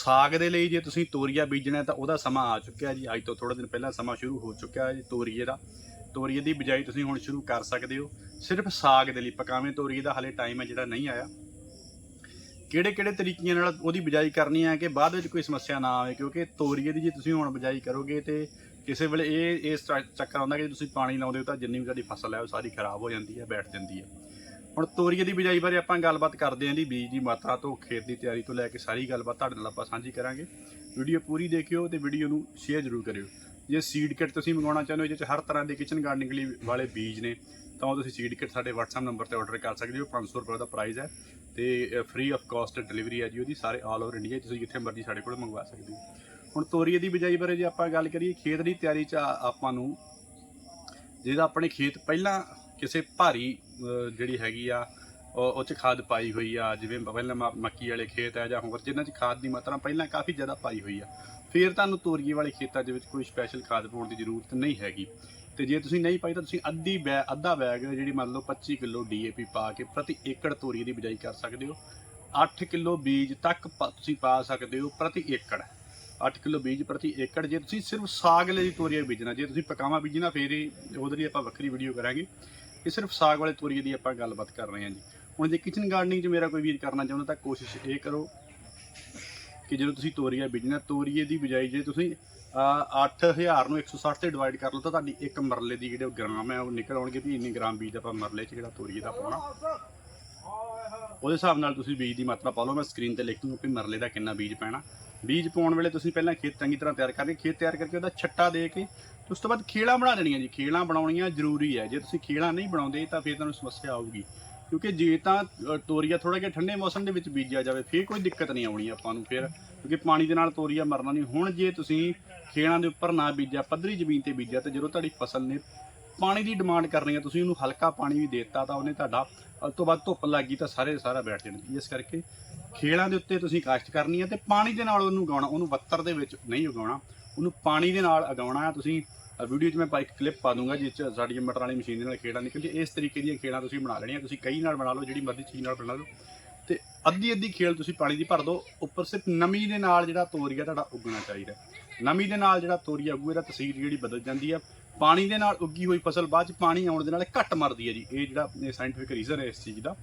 ਸਾਗ ਦੇ ਲਈ ਜੇ ਤੁਸੀਂ ਤੋਰੀਆ ਬੀਜਣਾ ਤਾਂ ਉਹਦਾ ਸਮਾਂ ਆ ਚੁੱਕਿਆ ਜੀ। ਅੱਜ ਤੋਂ ਥੋੜਾ ਦਿਨ ਪਹਿਲਾਂ ਸਮਾਂ ਸ਼ੁਰੂ ਹੋ ਚੁੱਕਿਆ ਹੈ ਜੀ ਤੋਰੀਏ ਦਾ। ਤੋਰੀਏ ਦੀ ਬਿਜਾਈ ਤੁਸੀਂ ਹੁਣ ਸ਼ੁਰੂ ਕਰ ਸਕਦੇ ਹੋ। ਸਿਰਫ ਸਾਗ ਦੇ ਲਈ ਪਕਾਵੇਂ ਤੋਰੀਏ ਦਾ ਹਲੇ ਟਾਈਮ ਹੈ ਜਿਹੜਾ ਨਹੀਂ ਆਇਆ। ਕਿਹੜੇ ਕਿਹੜੇ ਤਰੀਕਿਆਂ ਨਾਲ ਉਹਦੀ ਬਿਜਾਈ ਕਰਨੀ ਹੈ ਕਿ ਬਾਅਦ ਵਿੱਚ ਕੋਈ ਸਮੱਸਿਆ ਨਾ ਆਵੇ? ਕਿਉਂਕਿ ਤੋਰੀਏ ਦੀ ਜੇ ਤੁਸੀਂ ਹੁਣ ਬਿਜਾਈ ਕਰੋਗੇ ਤੇ ਕਿਸੇ ਵੇਲੇ ਇਹ ਇਸ ਚੱਕਰ ਆਉਂਦਾ ਕਿ ਜੇ ਤੁਸੀਂ ਪਾਣੀ ਲਾਉਂਦੇ ਹੋ ਤਾਂ ਜਿੰਨੀ ਵੀ ਤੁਹਾਡੀ ਫਸਲ ਹੈ ਉਹ ਸਾਰੀ ਖਰਾਬ ਹੋ ਜਾਂਦੀ ਹੈ, ਬੈਠ ਜਾਂਦੀ ਹੈ। ਹੁਣ ਤੋਰੀਏ ਦੀ ਬਿਜਾਈ ਬਾਰੇ ਆਪਾਂ ਗੱਲਬਾਤ ਕਰਦੇ ਹਾਂ ਜੀ, ਬੀਜ ਦੀ ਮਾਤਰਾ ਤੋਂ, ਖੇਤ ਦੀ ਤਿਆਰੀ ਤੋਂ ਲੈ ਕੇ ਸਾਰੀ ਗੱਲਬਾਤ ਤੁਹਾਡੇ ਨਾਲ ਆਪਾਂ ਸਾਂਝੀ ਕਰਾਂਗੇ। ਵੀਡੀਓ ਪੂਰੀ ਦੇਖਿਓ ਤੇ ਵੀਡੀਓ ਨੂੰ ਸ਼ੇਅਰ ਜ਼ਰੂਰ ਕਰਿਓ। ਜੇ ਸੀਡ ਕਿਟ ਤੁਸੀਂ ਮੰਗਵਾਉਣਾ ਚਾਹੁੰਦੇ ਹੋ ਜਿਹਦੇ 'ਚ ਹਰ ਤਰ੍ਹਾਂ ਦੇ ਕਿਚਨ ਗਾਰਡਨਿੰਗ ਲਈ ਵਾਲੇ ਬੀਜ ਨੇ, ਤਾਂ ਉਹ ਤੁਸੀਂ ਸੀਡ ਕਿਟ ਸਾਡੇ WhatsApp ਨੰਬਰ ਤੇ ਆਰਡਰ ਕਰ ਸਕਦੇ ਹੋ 500 ਰੁਪਏ ਦਾ ਪ੍ਰਾਈਸ ਹੈ। ਤੇ ਫ੍ਰੀ ਆਫ ਕਾਸਟ ਡਿਲੀਵਰੀ ਹੈ ਜੀ ਉਹਦੀ, ਸਾਰੇ ਆਲ ਓਵਰ ਇੰਡੀਆ ਤੁਸੀਂ ਜਿੱਥੇ ਮਰਜ਼ੀ ਸਾਡੇ ਕੋਲ ਮੰਗਵਾ ਸਕਦੇ ਹੋ। ਹੁਣ ਤੋਰੀਏ ਦੀ ਬਿਜਾਈ ਬਾਰੇ ਜੇ ਆਪਾਂ ਗੱਲ ਕਰੀਏ, ਖੇਤ ਦੀ ਤਿਆਰੀ 'ਚ ਆਪਾਂ ਨੂੰ, ਜਿਹਦਾ ਆਪਣੇ ਖੇਤ ਪਹਿਲਾਂ ਕਿਸੇ ਭਾਰੀ ਅਹ, ਜਿਹੜੀ ਹੈਗੀ ਆ ਉਹ ਉਹ 'ਚ ਖਾਦ ਪਾਈ ਹੋਈ ਆ ਜਿਵੇਂ ਪਹਿਲਾਂ ਮ- ਮੱਕੀ ਵਾਲੇ ਖੇਤ ਆ ਜਾਂ ਹੋਰ ਜਿਨ੍ਹਾਂ 'ਚ ਖਾਦ ਦੀ ਮਾਤਰਾ ਪਹਿਲਾਂ ਕਾਫੀ ਜ਼ਿਆਦਾ ਪਾਈ ਹੋਈ ਆ। ਫਿਰ ਤੁਹਾਨੂੰ ਤੋਰੀਏ ਵਾਲੇ ਖੇਤਾਂ ਦੇ ਵਿੱਚ ਕੋਈ ਸਪੈਸ਼ਲ ਖਾਦ ਪਾਉਣ ਦੀ ਜ਼ਰੂਰਤ ਨਹੀਂ ਹੈਗੀ। ਤੇ ਜੇ ਤੁਸੀਂ ਨਹੀਂ ਪਾਈ ਤਾਂ ਤੁਸੀਂ ਅੱਧੀ ਬੈ ਅੱਧਾ ਬੈਗ ਜਿਹੜੀ ਮੰਨ ਲਓ 25 ਕਿਲੋ ਡੀਏਪੀ ਪਾ ਕੇ ਪ੍ਰਤੀ ਏਕੜ ਤੋਰੀਏ ਦੀ ਬਿਜਾਈ ਕਰ ਸਕਦੇ ਹੋ। 8 ਕਿਲੋ ਬੀਜ ਤੱਕ ਪ- ਤੁਸੀਂ ਪਾ ਸਕਦੇ ਹੋ ਪ੍ਰਤੀ ਏਕੜ। 8 ਕਿਲੋ ਬੀਜ ਪ੍ਰਤੀ ਏਕੜ। ਜੇ ਤੁਸੀਂ ਸਿਰਫ ਸਾਗ ਲਈ ਤੋਰੀਆ ਬੀਜਣਾ ਜੇ ਤੁਸੀਂ ਪਕਾਵਾ ਬੀਜਣਾ ਫੇਰ ਹੀ ਉਹਦੇ ਲਈ ਆਪਾਂ ਵੱਖਰੀ ਵੀਡੀਓ ਕਰਾਂਗੇ। ਇਹ ਸਿਰਫ ਸਾਗ ਵਾਲੇ ਤੋਰੀਏ ਦੀ ਆਪਾਂ ਗੱਲਬਾਤ ਕਰ ਰਹੇ ਹਾਂ ਜੀ। ਹੁਣ ਜੇ ਕਿਚਨ ਗਾਰਡਨਿੰਗ 'ਚ ਮੇਰਾ ਕੋਈ ਵੀਰ ਕਰਨਾ ਚਾਹੁੰਦਾ ਤਾਂ ਕੋਸ਼ਿਸ਼ ਇਹ ਕਰੋ ਕਿ ਜਦੋਂ ਤੁਸੀਂ ਤੋਰੀਆ ਬੀਜਣਾ ਤੋਰੀਏ ਦੀ ਬਜਾਈ ਜੇ ਤੁਸੀਂ ਅਹ, 8000 ਨੂੰ 160 ਤੇ ਡਿਵਾਈਡ ਕਰ ਲਓ ਤਾਂ ਤੁਹਾਡੀ ਇੱਕ ਮਰਲੇ ਦੀ ਜਿਹੜੇ ਗ੍ਰਾਮ ਹੈ ਉਹ ਨਿਕਲ ਆਉਣਗੇ ਵੀ ਇੰਨੇ ਗ੍ਰਾਮ ਬੀਜ ਆਪਾਂ ਮਰਲੇ 'ਚ ਜਿਹੜਾ ਤੋਰੀਏ ਦਾ ਪਾਉਣਾ। ਉਹਦੇ ਹਿਸਾਬ ਨਾਲ ਤੁਸੀਂ ਬੀਜ ਦੀ ਮਾਤਰਾ ਪਾ ਲਓ। ਮੈਂ ਸਕਰੀਨ ਤੇ ਲਿਖ ਦੂੰਗਾ ਕਿ ਮਰਲੇ ਦਾ ਕਿੰਨਾ ਬੀਜ ਪੈਣਾ। ਬੀਜ ਪਾਉਣ ਵੇਲੇ ਤੁਸੀਂ ਪਹਿਲਾਂ ਖੇਤ ਚੰਗੀ ਤਰ੍ਹਾਂ ਤਿਆਰ ਕਰਕੇ, ਖੇਤ ਤਿਆਰ ਕਰਕੇ ਉਹਦਾ ਛੱਟਾ ਦੇ ਕੇ ਉਸ ਤੋਂ ਬਾਅਦ ਖੇਲਾਂ ਬਣਾ ਦੇਣੀਆਂ ਜੀ। ਖੇਲਾਂ ਬਣਾਉਣੀਆਂ ਜ਼ਰੂਰੀ ਹੈ। ਜੇ ਤੁਸੀਂ ਖੇਲਾਂ ਨਹੀਂ ਬਣਾਉਂਦੇ ਤਾਂ ਫਿਰ ਤੁਹਾਨੂੰ ਸਮੱਸਿਆ ਆਊਗੀ। ਕਿਉਂਕਿ ਜੇ ਤਾਂ ਤੋਰੀਆ ਥੋੜਾ ਜਿਹਾ ਠੰਡੇ ਮੌਸਮ ਦੇ ਵਿੱਚ ਬੀਜਿਆ ਜਾਵੇ, ਫਿਰ ਕੋਈ ਦਿੱਕਤ ਨਹੀਂ ਆਉਣੀ ਆਪਾਂ ਨੂੰ ਫਿਰ। ਕਿਉਂਕਿ ਪਾਣੀ ਦੇ ਨਾਲ ਤੋਰੀਆ ਮਰਨਾ ਨਹੀਂ। ਹੁਣ ਜੇ ਤੁਸੀਂ ਖੇਲਾਂ ਦੇ ਉੱਪਰ ਨਾ ਬੀਜਿਆ, ਪੱਧਰੀ ਜ਼ਮੀਨ ਤੇ ਬੀਜਿਆ, ਤੇ ਜਦੋਂ ਤੁਹਾਡੀ ਫਸਲ ਨੇ ਪਾਣੀ ਦੀ ਡਿਮਾਂਡ ਕਰਨੀ ਹੈ ਤੁਸੀਂ ਉਹਨੂੰ ਹਲਕਾ ਪਾਣੀ ਵੀ ਦੇ ਦਿੱਤਾ ਤਾਂ ਉਹਨੇ ਤੁਹਾਡਾ ਉਸ ਤੋਂ ਬਾਅਦ ਧੁੱਪ ਲੱਗ ਗਈ ਤਾਂ ਸਾਰੇ ਸਾਰਾ ਬੈਠ ਜਾਣਗੇ ਇਸ ਕਰਕੇ ਖੇਲਾਂ ਦੇ ਉੱਤੇ ਤੁਸੀਂ ਕਾਸ਼ਤ ਕਰਨੀ ਹੈ ਤੇ ਪਾਣੀ ਦੇ ਨਾਲ ਉਹਨੂੰ ਉਗਾਉਣਾ, ਉਹਨੂੰ ਵੱਤਰ ਦੇ ਵਿੱਚ ਨਹੀਂ ਉਗਾਉਣਾ, ਉਹਨੂੰ ਪਾਣੀ ਦੇ ਨਾਲ ਉਗਾਉਣਾ ਹੈ ਤੁਸੀਂ ਵੀਡੀਓ 'ਚ ਮੈਂ ਇੱਕ ਕਲਿੱਪ ਪਾ ਦੂੰਗਾ ਜਿਸ 'ਚ ਸਾਡੀ ਮਟਰ ਵਾਲੀ ਮਸ਼ੀਨ ਦੇ ਨਾਲ ਖੇਡਾਂ ਨਿਕਲਦੀ ਇਸ ਤਰੀਕੇ ਦੀਆਂ ਖੇਡਾਂ ਤੁਸੀਂ ਬਣਾ ਲੈਣੀਆਂ। ਤੁਸੀਂ ਕਈ ਨਾਲ ਬਣਾ ਲਓ, ਜਿਹੜੀ ਮਰਜ਼ੀ ਚੀਜ਼ ਨਾਲ ਬਣਾ ਲਓ। ਤੇ ਅੱਧੀ ਅੱਧੀ ਖੇਲ ਤੁਸੀਂ ਪਾਣੀ ਦੀ ਭਰ ਦਿਓ, ਉੱਪਰ ਸਿਰਫ ਨਮੀ ਦੇ ਨਾਲ ਜਿਹੜਾ ਤੋਰੀਆ ਤੁਹਾਡਾ ਉੱਗਣਾ ਚਾਹੀਦਾ। ਨਮੀ ਦੇ ਨਾਲ ਜਿਹੜਾ ਤੋਰੀਆ ਉੱਗੂ, ਇਹਦਾ ਤਸਵੀਰ ਜਿਹੜੀ ਬਦਲ ਜਾਂਦੀ ਹੈ ਪਾਣੀ ਦੇ ਨਾਲ ਉੱਗੀ ਹੋਈ ਫਸਲ ਬਾਅਦ ਚ ਪਾਣੀ ਆਉਣ ਦੇ ਨਾਲ ਘੱਟ ਮਰਦੀ ਹੈ ਜੀ। ਇਹ ਜਿਹੜਾ ਸਾਇੰਟੀਫਿਕ ਰੀਜ਼ਨ ਹੈ ਇਸ ਚੀਜ਼ ਦਾ।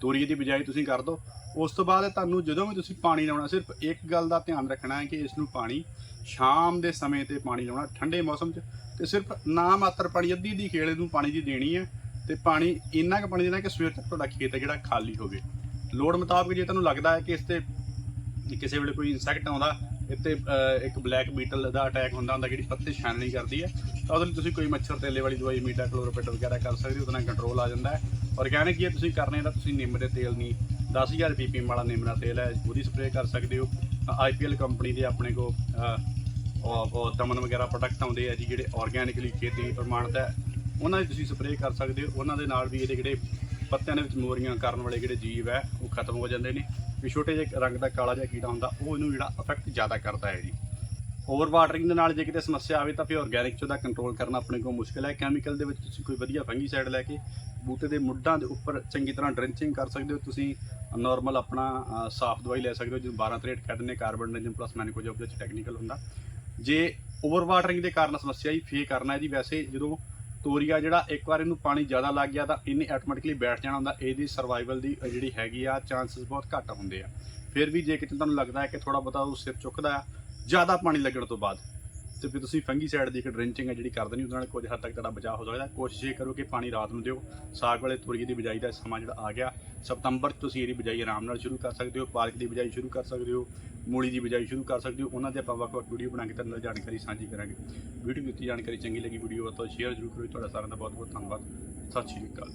ਤੋਰੀਏ ਦੀ ਬਜਾਏ ਤੁਸੀਂ ਕਰ ਦਿਓ ਉਸ ਤੋਂ ਬਾਅਦ ਤੁਹਾਨੂੰ ਜਦੋਂ ਵੀ ਤੁਸੀਂ ਪਾਣੀ ਲਾਉਣਾ, ਸਿਰਫ ਇੱਕ ਗੱਲ ਦਾ ਧਿਆਨ ਰੱਖਣਾ ਹੈ ਕਿ ਇਸ ਨੂੰ ਪਾਣੀ ਸ਼ਾਮ ਦੇ ਸਮੇਂ ਤੇ ਪਾਣੀ ਲਾਉਣਾ, ਠੰਡੇ ਮੌਸਮ 'ਚ। ਤੇ ਸਿਰਫ ਨਾ ਮਾਤਰ ਪਾਣੀ, ਅੱਧੀ ਦੀ ਖੇਲੇ ਨੂੰ ਪਾਣੀ ਦੀ ਦੇਣੀ ਹੈ। ਤੇ ਪਾਣੀ ਇੰਨਾ ਕੁ ਪਾਣੀ ਦੇਣਾ ਕਿ ਸਵੇਰ ਤੱਕ ਤੁਹਾਡਾ ਖੇਤ ਹੈ ਜਿਹੜਾ ਖਾਲੀ ਹੋਵੇ। ਲੋੜ ਮੁਤਾਬਕ ਜੇ ਤੁਹਾਨੂੰ ਲੱਗਦਾ ਹੈ ਕਿ ਇਸ ਤੇ ਕਿਸੇ ਵੇਲੇ ਕੋਈ ਇਨਸੈਕਟ ਆਉਂਦਾ ਇੱਥੇ ਇੱਕ ਬਲੈਕ ਬੀਟਲ ਦਾ ਅਟੈਕ ਹੁੰਦਾ ਹੁੰਦਾ ਜਿਹੜੀ ਪੱਤੇ ਛਾਨਣੀ ਕਰਦੀ ਹੈ। ਤਾਂ ਉਹਦੇ ਲਈ ਤੁਸੀਂ ਕੋਈ ਮੱਛਰ, ਤੇਲੇ ਵਾਲੀ ਦਵਾਈ, ਮੀਟਾ ਕਲੋਰੋਪਿਟ ਵਗੈਰਾ ਕਰ ਸਕਦੇ ਹੋ, ਉਹਦੇ ਨਾਲ ਕੰਟਰੋਲ ਆ ਜਾਂਦਾ ਹੈ। ਆਰਗੈਨਿਕ ਜੇ ਤੁਸੀਂ ਕਰਨੇ ਤਾਂ ਤੁਸੀਂ ਨਿੰਮ ਦੇ ਤੇਲ ਨਹੀਂ। 10000 ਪੀਪੀਐਮ ਵਾਲਾ ਨਿੰਮ ਦਾ ਤੇਲ ਹੈ, ਉਹਦੀ ਸਪਰੇਅ ਕਰ ਸਕਦੇ ਹੋ। ਆਈਪੀਐਲ ਕੰਪਨੀ ਦੇ ਆਪਣੇ ਕੋ ਉਹ ਦਮਨ ਵਗੈਰਾ ਪ੍ਰੋਡਕਟ ਆਉਂਦੇ ਆ ਜੀ, ਜਿਹੜੇ ਆਰਗੈਨਿਕਲੀ ਖੇਤੀ ਪ੍ਰਮਾਣਿਤ ਹੈ, ਉਹਨਾਂ ਦੀ ਤੁਸੀਂ ਸਪਰੇਅ ਕਰ ਸਕਦੇ ਹੋ। ਉਹਨਾਂ ਦੇ ਨਾਲ ਵੀ ਇਹਦੇ ਜਿਹੜੇ ਪੱਤਿਆਂ ਦੇ ਵਿੱਚ ਮੋਰੀਆਂ ਕਰਨ ਵਾਲੇ ਜਿਹੜੇ ਜੀਵ ਹੈ, ਉਹ ਖਤਮ ਹੋ ਜਾਂਦੇ ਨੇ। ਵੀ ਛੋਟੇ ਜਿਹੇ ਰੰਗ ਦਾ ਕਾਲਾ ਜਿਹਾ ਕੀੜਾ ਹੁੰਦਾ, ਉਹ ਇਹਨੂੰ ਜਿਹੜਾ ਅਫੈਕਟ ਜ਼ਿਆਦਾ ਕਰਦਾ ਹੈ ਜੀ। ਓਵਰ ਵਾਟਰਿੰਗ ਦੇ ਨਾਲ ਜੇ ਕਿਤੇ ਸਮੱਸਿਆ ਆਵੇ ਤਾਂ ਫਿਰ ਆਰਗੈਨਿਕ ਚ ਉਹਦਾ ਕੰਟਰੋਲ ਕਰਨਾ ਆਪਣੇ ਕੋਲ ਮੁਸ਼ਕਲ ਹੈ। ਕੈਮੀਕਲ ਦੇ ਵਿੱਚ ਤੁਸੀਂ ਕੋਈ ਵਧੀਆ ਫੰਗੀਸਾਈਡ ਲੈ ਕੇ ਬੂਟੇ ਦੇ ਮੁੱਢਾਂ ਦੇ ਉੱਪਰ ਚੰਗੀ ਤਰ੍ਹਾਂ ਡ੍ਰਿੰਚਿੰਗ ਕਰ ਸਕਦੇ ਹੋ। ਤੁਸੀਂ ਨਾਰਮਲ ਆਪਣਾ ਸਾਫ਼ ਦਵਾਈ ਲੈ ਸਕਦੇ ਹੋ ਜਿਹਨੂੰ 12 ਤਰੇਟ ਕਹਿੰਦੇ ਨੇ ਕਾਰਬਨ ਨਾਈਟ੍ਰੋਜਨ ਪਲੱਸ ਮੈਨਿਕੋਜਬ ਵਿੱਚ ਟੈਕਨੀਕਲ ਹੁੰਦਾ। ਜੇ ਓਵਰ ਵਾਟਰਿੰਗ ਦੇ ਕਾਰਨ ਸਮੱਸਿਆ ਹੀ ਫੇ ਕਰਨਾ ਹੈ ਜੀ। ਵੈਸੇ ਜਦੋਂ ਤੋਰੀਆ ਜਿਹੜਾ ਇੱਕ ਵਾਰ ਇਹਨੂੰ ਪਾਣੀ ਜ਼ਿਆਦਾ ਲੱਗ ਗਿਆ ਤਾਂ ਇਹਨੇ ਆਟੋਮੈਟਿਕਲੀ ਬੈਠ ਜਾਣਾ ਹੁੰਦਾ, ਇਹਦੀ ਸਰਵਾਈਵਲ ਦੀ ਜਿਹੜੀ ਹੈਗੀ ਆ ਚਾਂਸਸ ਬਹੁਤ ਘੱਟ ਹੁੰਦੇ ਆ। ਫਿਰ ਵੀ ਜੇ ਕਿਤੇ ਤੁਹਾਨੂੰ ਲੱਗਦਾ ਹੈ ਕਿ ਥੋੜਾ ਬਹੁਤਾ ਉਹ ਸਿਰ ਚੁੱਕਦਾ ਆ, ਜ਼ਿਆਦਾ ਪਾਣੀ ਲੱਗਣ ਤੋਂ ਬਾਅਦ। ਤੇ ਫਿਰ ਤੁਸੀਂ ਫੰਗੀਸਾਈਡ ਦੀ ਇੱਕ ਡ੍ਰਿੰਚਿੰਗ ਹੈ ਜਿਹੜੀ ਕਰਦੇ ਨਹੀਂ ਉਹਦੇ ਨਾਲ ਕੁਝ ਹੱਦ ਤੱਕ ਤੁਹਾਡਾ ਬਚਾਅ ਹੋ ਸਕਦਾ। ਕੋਸ਼ਿਸ਼ ਇਹ ਕਰੋ ਕਿ ਪਾਣੀ ਰਾਤ ਨੂੰ ਦਿਓ। ਸਾਗ ਵਾਲੇ ਤੋਰੀਏ ਦੀ ਬਿਜਾਈ ਦਾ ਸਮਾਂ ਜਿਹੜਾ ਆ ਗਿਆ। ਸਤੰਬਰ 'ਚ ਤੁਸੀਂ ਇਹਦੀ ਬਿਜਾਈ ਆਰਾਮ ਨਾਲ ਸ਼ੁਰੂ ਕਰ ਸਕਦੇ ਹੋ। ਪਾਲਕ ਦੀ ਬਿਜਾਈ ਸ਼ੁਰੂ ਕਰ ਸਕਦੇ ਹੋ। ਮੂਲੀ ਦੀ ਬਿਜਾਈ ਸ਼ੁਰੂ ਕਰ ਸਕਦੇ ਹੋ। ਉਹਨਾਂ ਦੇ ਆਪਾਂ ਵੱਖ-ਵੱਖ ਵੀਡੀਓ ਬਣਾ ਕੇ ਤੁਹਾਨੂੰ ਨਾਲ ਜਾਣਕਾਰੀ ਸਾਂਝੀ ਕਰਾਂਗੇ। ਵੀਡੀਓ ਦਿੱਤੀ ਜਾਣਕਾਰੀ ਚੰਗੀ ਲੱਗੀ, ਵੀਡੀਓ ਵੱਧ ਤੋਂ ਸ਼ੇਅਰ ਜ਼ਰੂਰ ਕਰੋ ਤੁਹਾਡਾ ਸਾਰਿਆਂ ਦਾ ਬਹੁਤ ਬਹੁਤ ਧੰਨਵਾਦ। ਸਤਿ ਸ਼੍ਰੀ ਅਕਾਲ।